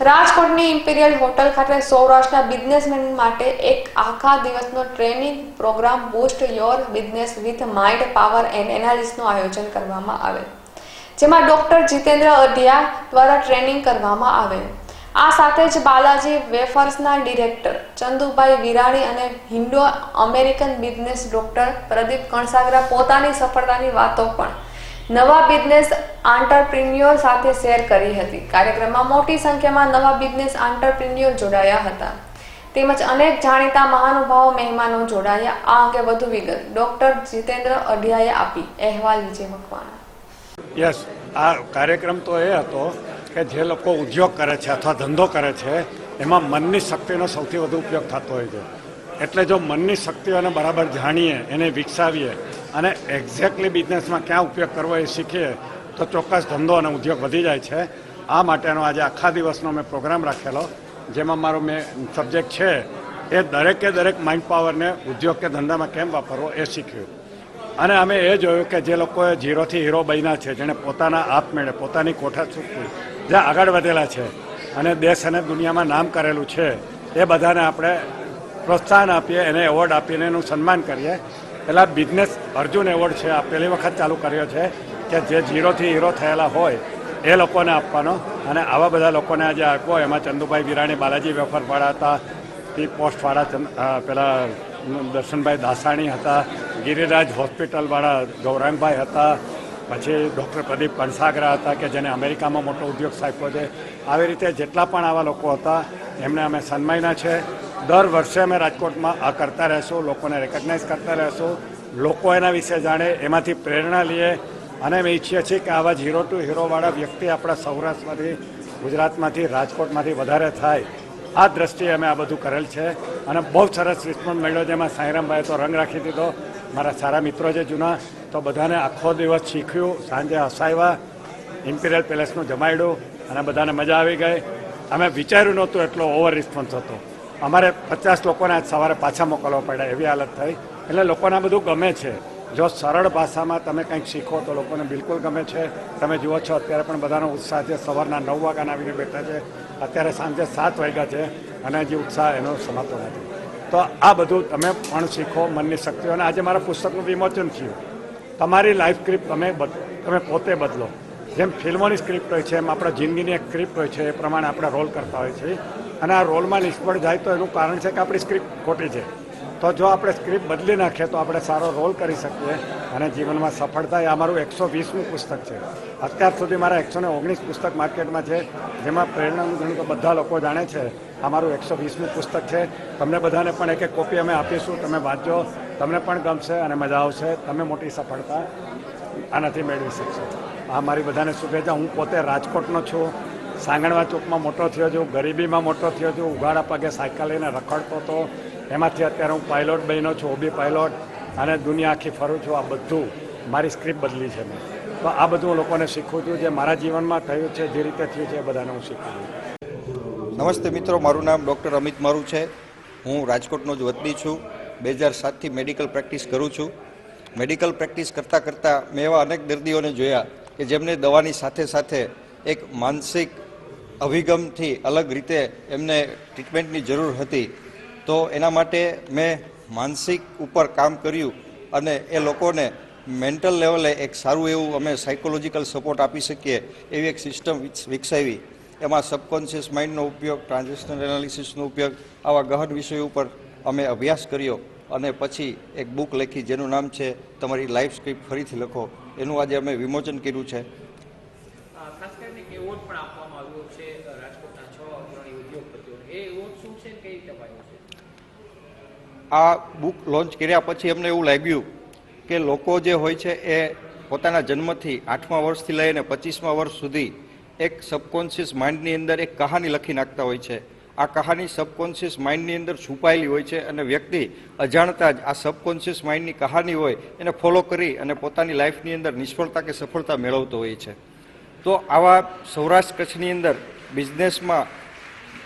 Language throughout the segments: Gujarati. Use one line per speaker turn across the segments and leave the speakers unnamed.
રાજકોટની ઇમ્પિરિયલ હોટલ ખાતે સૌરાષ્ટ્રના બિઝનેસમેન માટે એક આખા દિવસનો training programme boost your business with mind power and એનાલિસનું આયોજન કરવામાં આવે. જેમાં ડોક્ટર જીતેન્દ્ર અઢિયા દ્વારા ટ્રેનિંગ કરવામાં આવે. આ સાથે જ બાલાજી વેફર્સના ડિરેક્ટર ચંદુભાઈ વિરાણી અને Indo American business doctor Pradeep Kansagara પોતાની સફળતાની વાતો પણ નવા બિઝનેસ આંટરપ્રિન્યોર સાથે શેર કરી હતી. કાર્યક્રમમાં મોટી સંખ્યામાં નવા બિઝનેસ આંટરપ્રિન્યોર જોડાયા હતા. તેમજ અનેક જાણીતા મહાનુભાવો મહેમાનો જોડાયા. આ અંગે વધુ વિગત ડોક્ટર જીતેન્દ્ર અઢિયાએ આપી. અહેવાલ વિજય મકવાણા.
યસ, આ કાર્યક્રમ તો એ હતો કે જે લોકો ઉદ્યોગ કરે છે અથવા ધંધો કરે છે, એમાં મનની શક્તિનો સૌથી વધુ ઉપયોગ થતો હોય છે. એટલે જો મનની શક્તિઓને બરાબર જાણીએ, એને વિકસાવીએ અને એક્ઝેક્ટલી બિઝનેસમાં ક્યાં ઉપયોગ કરવો એ શીખીએ, તો ચોક્કસ ધંધો અને ઉદ્યોગ વધી જાય છે. આ માટેનો આજે આખા દિવસનો મેં પ્રોગ્રામ રાખેલો, જેમાં મારો મેં સબ્જેક્ટ છે એ દરેકે દરેક માઇન્ડ પાવરને ઉદ્યોગ કે ધંધામાં કેમ વાપરવો એ શીખ્યું. અને અમે એ જોયું કે જે લોકોએ ઝીરોથી હીરો બન્યા છે, જેણે પોતાના આપમેળે પોતાની કોઠા ચૂકવી જે આગળ વધેલા છે અને દેશ અને દુનિયામાં નામ કરેલું છે, એ બધાને આપણે પ્રોત્સાહન આપીએ, એને એવોર્ડ આપીને એનું સન્માન કરીએ. પેલા બિઝનેસ અર્જુન એવોર્ડ છે, આ પહેલી વખત ચાલુ કર્યો છે કે જે ઝીરોથી હીરો થયેલા હોય, એ લોકોને આપવાનો. અને આવા બધા લોકોને આજે આપવો એમાં ચંદુભાઈ વિરાણી, બાલાજી વેફરવાળા હતા ટી પોસ્ટવાળા પેલા દર્શનભાઈ દાસાણી હતા, ગિરિરાજ હોસ્પિટલવાળા ગૌરાંગભાઈ હતા, પછી ડૉક્ટર પ્રદીપ કણસાગરા હતા, કે જેને અમેરિકામાં મોટો ઉદ્યોગ સ્થાપ્યો છે. આવી રીતે જેટલા પણ આવા લોકો હતા, એમને અમે સન્માન્યા છે. દર વર્ષે અમે રાજકોટમાં આ કરતા રહેશું, લોકોને રેકગ્નાઇઝ કરતા રહેશું, લોકો એના વિશે જાણે, એમાંથી પ્રેરણા લઈએ અને અમે ઈચ્છીએ છીએ કે આવા ઝીરો ટુ હીરોવાળા વ્યક્તિ આપણા સૌરાષ્ટ્રમાંથી, ગુજરાતમાંથી, રાજકોટમાંથી વધારે થાય. આ દ્રષ્ટિએ અમે આ બધું કરેલ છે અને બહુ સરસ રિસ્પોન્સ મળ્યો જેમાં સાંઈરામભાઈએ તો રંગ રાખી દીધો. મારા સારા મિત્રો છે જૂના, તો બધાને આખો દિવસ શીખ્યું. સાંજે હસાવ્યા ઇમ્પિરિયલ પેલેસનું જમાડ્યું અને બધાને મજા આવી ગઈ. અમે વિચાર્યું નહોતું એટલો ઓવર રિસ્પોન્સ હતો. અમારે પચાસ લોકોને આજ સવારે પાછા મોકલવા પડ્યા એવી હાલત થઈ. એટલે લોકોને આ બધું ગમે છે. જો સરળ ભાષામાં તમે કંઈક શીખો તો લોકોને બિલકુલ ગમે છે. તમે જુઓ છો, અત્યારે પણ બધાનો ઉત્સાહ છે. સવારના નવ વાગ્યાના આવીને બેઠા છે. અત્યારે સાંજે સાત વાગ્યા છે અને હજી ઉત્સાહ એનો સમાતો નથી. તો આ બધું તમે પણ શીખો મનની શક્તિઓ. અને આજે મારા પુસ્તકનું વિમોચન થયું. તમારી લાઈફ સ્ક્રિપ્ટ તમે તમે પોતે બદલો. જેમ ફિલ્મોની સ્ક્રિપ્ટ હોય છે, એમ આપણા જિંદગીની એક સ્ક્રિપ્ટ હોય છે, એ પ્રમાણે આપણે રોલ કરતા હોય છે. અને આ રોલમાં નિષ્ફળ જાય તો એનું કારણ છે કે આપણી સ્ક્રિપ્ટ ખોટી છે. તો જો આપણે સ્ક્રિપ્ટ બદલી નાખીએ તો આપણે સારો રોલ કરી શકીએ અને જીવનમાં સફળતા. એ અમારું એકસો વીસમું પુસ્તક છે. અત્યાર સુધી મારા એકસો ને ઓગણીસ પુસ્તક માર્કેટમાં છે. જેમાં પ્રેરણાનું ઘણું તો બધા લોકો જાણે છે. આ મારું એકસો વીસમું પુસ્તક છે. તમને બધાને પણ એક એક કોપી અમે આપીશું. તમે વાંચજો. તમને પણ ગમશે અને મજા આવશે. તમે મોટી સફળતા આનાથી મેળવી શકશો. આ મારી બધાને શુભેચ્છા. હું પોતે રાજકોટનો છું. સાંગણવા ચોકમાં મોટો થયો છું, ગરીબીમાં મોટો થયો છું ઉગાડા પગે સાયકલ લઈને રખડતો હતો. એમાંથી અત્યારે હું પાયલોટ બન્યો છું ઓબી પાયલોટ અને દુનિયા આખી ફરું છું. આ બધું મારી સ્ક્રિપ્ટ બદલી છે મેં. તો આ બધું લોકોને શીખું છું, જે મારા જીવનમાં થયું છે, જે રીતે થયું છે, એ બધાને હું શીખું છું.
નમસ્તે મિત્રો, મારું નામ ડૉક્ટર અમિત મારું છે. હું રાજકોટનો જ વતની છું. બે હજાર સાતથી મેડિકલ પ્રેક્ટિસ કરું છું. મેડિકલ પ્રેક્ટિસ કરતાં કરતાં મેં એવા અનેક દર્દીઓને જોયા કે જેમને દવાની સાથે સાથે એક માનસિક અભિગમથી અલગ રીતે એમને ટ્રીટમેન્ટની જરૂર હતી, તો એના માટે મેં માનસિક ઉપર કામ કર્યું અને એ લોકોને મેન્ટલ લેવલે એક સારું એવું અમે સાયકોલોજીકલ સપોર્ટ આપી શકીએ એવી એક સિસ્ટમ વિકસાવી. એમાં સબકોન્શિયસ માઇન્ડનો ઉપયોગ ટ્રાન્ઝેક્શનલ એનાલિસિસનો ઉપયોગ, આવા ગહન વિષયો ઉપર અમે અભ્યાસ કર્યો અને પછી એક બુક લખી જેનું નામ છે, તમારી લાઈફ સ્ક્રિપ્ટ ફરીથી લખો. એનું આજે અમે વિમોચન કર્યું છે.
ખાસ કરીને એક એવોર્ડ પણ આપવામાં આવ્યો છે રાજકોટના છ અગ્રણી ઉદ્યોગપતિઓને. એ એવોર્ડ શું છે કઈ રીતે અપાયો છે?
આ બુક લોન્ચ કર્યા પછી અમને એવું લાગ્યું કે લોકો જે હોય છે એ પોતાના જન્મથી આઠમા વર્ષથી લઈને પચીસમા વર્ષ સુધી એક સબકોન્શિયસ માઇન્ડની અંદર એક કહાની લખી નાખતા હોય છે. આ કહાની સબકોન્શિયસ માઇન્ડની અંદર છુપાયેલી હોય છે અને વ્યક્તિ અજાણતા જ આ સબકોન્શિયસ માઇન્ડની કહાની હોય એને ફોલો કરી અને પોતાની લાઈફની અંદર નિષ્ફળતા કે સફળતા મેળવતો હોય છે. તો આવા સૌરાષ્ટ્ર કચ્છની અંદર બિઝનેસમાં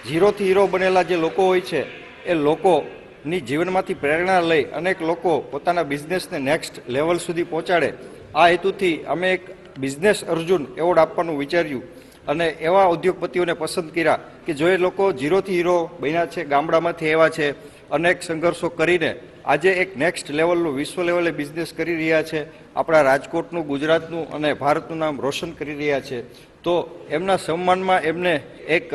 ઝીરોથી હીરો બનેલા જે લોકો હોય છે, એ લોકોની જીવનમાંથી પ્રેરણા લઈ અનેક લોકો પોતાના બિઝનેસને નેક્સ્ટ લેવલ સુધી પહોંચાડે. આ હેતુથી અમે એક બિઝનેસ અર્જુન એવોર્ડ આપવાનું વિચાર્યું અને એવા ઉદ્યોગપતિઓને પસંદ કર્યા કે જો એ લોકો ઝીરોથી હીરો બન્યા છે, ગામડામાંથી એવા છે અનેક સંઘર્ષો કરીને આજે એક નેક્સ્ટ લેવલનું વિશ્વ લેવલે બિઝનેસ કરી રહ્યા છે. આપણા રાજકોટનું, ગુજરાતનું અને ભારતનું નામ રોશન કરી રહ્યા છે. તો એમના સન્માનમાં એમને એક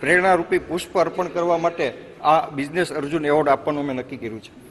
પ્રેરણારૂપી પુષ્પ અર્પણ કરવા માટે આ બિઝનેસ અર્જુન એવોર્ડ આપવાનું મેં નક્કી કર્યું છે.